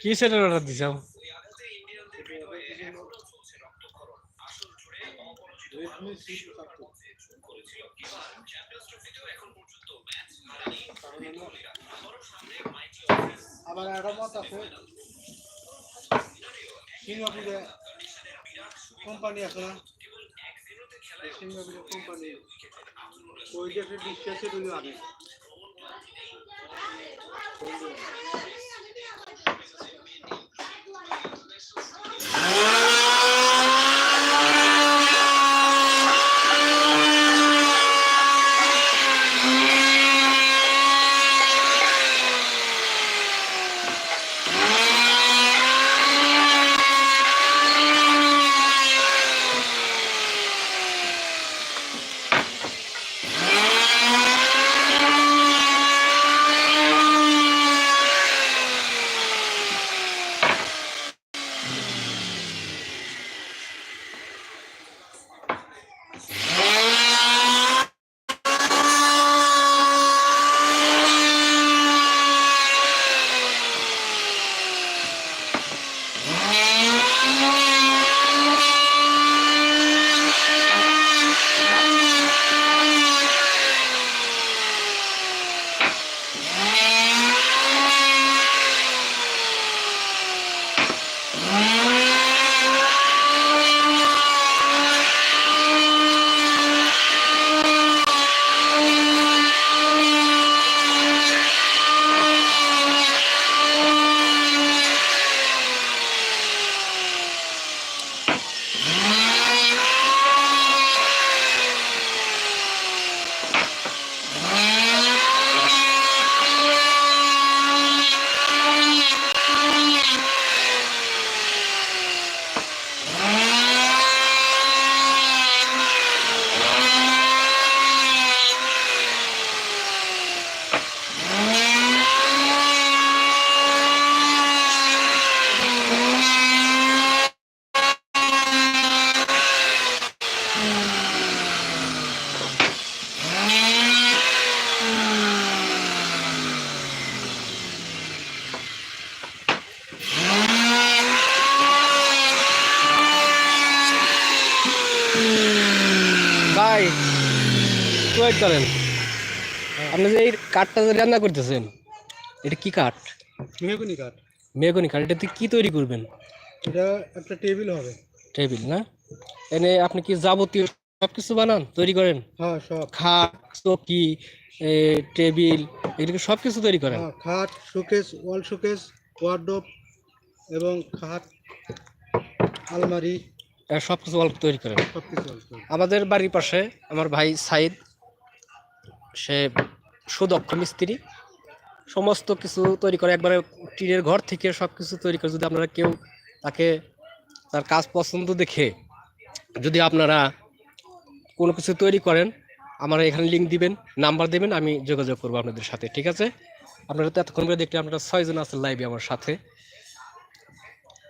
কি সেটার অর্ডার দিছাও আবার একটা আছে। কোম্পানি আছে না? কোম্পানি। ওই বলে আনে Yes, I'm coming up. ভাই ওয়েট করেন আপনি যে এই কাঠটা যে রান্না করতেছেন এটা কি কাঠ? মেহগুনি কাঠ। মেগনি কাঠ এটাতে কি তৈরি করবেন? এটা একটা টেবিল হবে। টেবিল না? এনে আপনি কি যাবতীয় সব কিছু বানান তৈরি করেন? হ্যাঁ সব। খাট চৌকি টেবিল এগুলো সব কিছু তৈরি করেন? হ্যাঁ, খাট শোকেস ওয়াল শোকেস ওয়ার্ডরোব এবং খাট আলমারি। সব কিছু অল্প তৈরি করেন আমাদের বাড়ির পাশে আমার ভাই সাইদ সে সুদক্ষ মিস্ত্রি। সমস্ত কিছু তৈরি করে একবারে টিনের ঘর থেকে সব কিছু তৈরি করে। যদি আপনারা কেউ তাকে তার কাজ পছন্দ দেখে যদি আপনারা কোনো কিছু তৈরি করেন আমার এখানে লিঙ্ক দিবেন নাম্বার দেবেন আমি যোগাযোগ করব আপনাদের সাথে ঠিক আছে? আপনারা তো এতক্ষণ করে দেখলে আপনারা ছয়জন আছেন লাইভে আমার সাথে।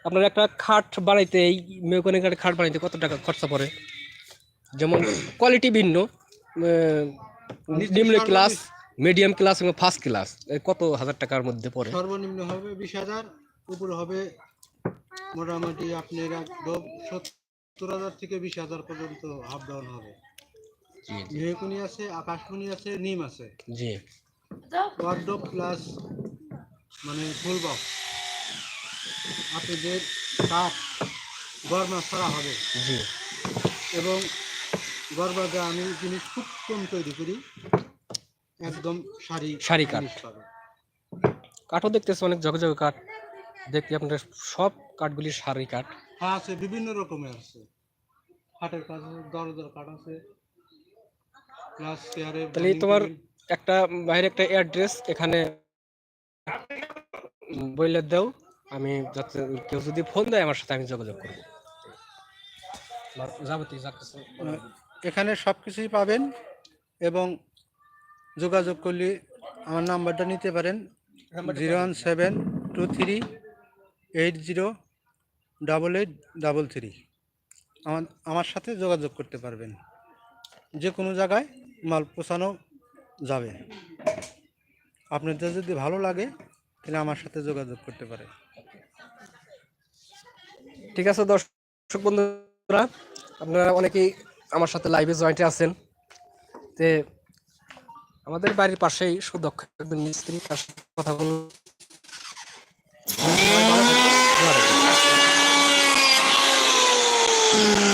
আপনার একটা খাট বানাইতে এই মেকানিক একটা খাট বানাইতে কত টাকা খরচা পড়ে? যেমন কোয়ালিটি ভিন্ন নিম্ন ক্লাস মিডিয়াম ক্লাস এবং ফার্স্ট ক্লাস কত হাজার টাকার মধ্যে পড়ে? সর্বনিম্ন হবে বিশ হাজার উপরে হবে মোটামুটি আপনার একদম সত্তর হাজার থেকে বিশ হাজার পর্যন্ত হাফ ডাউন হবে। মেহকুনি আছে আকাশমণি আছে নিম আছে। জি। ওয়ার্ডরোব প্লাস মানে ফুল বক্স আপনাদের কাঠ গরমা ছাড়া হবে। জি। এবং গরবাজা আমি জিনিস খুব কম তৈরি করি। একদম সারি সারি কাঠ। কাঠও দেখতেছে অনেক জগে কাঠ। দেখতে আপনার সব কাঠগুলি সারি কাঠ। হ্যাঁ আছে বিভিন্ন রকমের আছে। খাটের কাঠ আছে দরজার কাঠ আছে। প্লাস চেয়ারে তাহলে তোমার একটা বাইরে একটা অ্যাড্রেস এখানে বইলে দাও। আমি যাতে কেউ যদি ফোন দেয় আমার সাথে আমি যোগাযোগ করব। যাবতীয় যা কিছু এখানে সব কিছুই পাবেন এবং যোগাযোগ করলে আমার নাম্বারটা নিতে পারেন zero one seven two three eight zero double eight double three. আমার আমার সাথে যোগাযোগ করতে পারবেন। যে কোনো জায়গায় মাল পৌঁছানো যাবে। আপনাদের যদি ভালো লাগে তাহলে আমার সাথে যোগাযোগ করতে পারে ঠিক আছে, দর্শক বন্ধুরা, আপনারা অনেকেই আমার সাথে লাইভে জয়েন্টে আছেন তে আমাদের বাড়ির পাশেই সুদক্ষ একজন মিস্ত্রি, তার সাথে কথা বল Mm-hmm.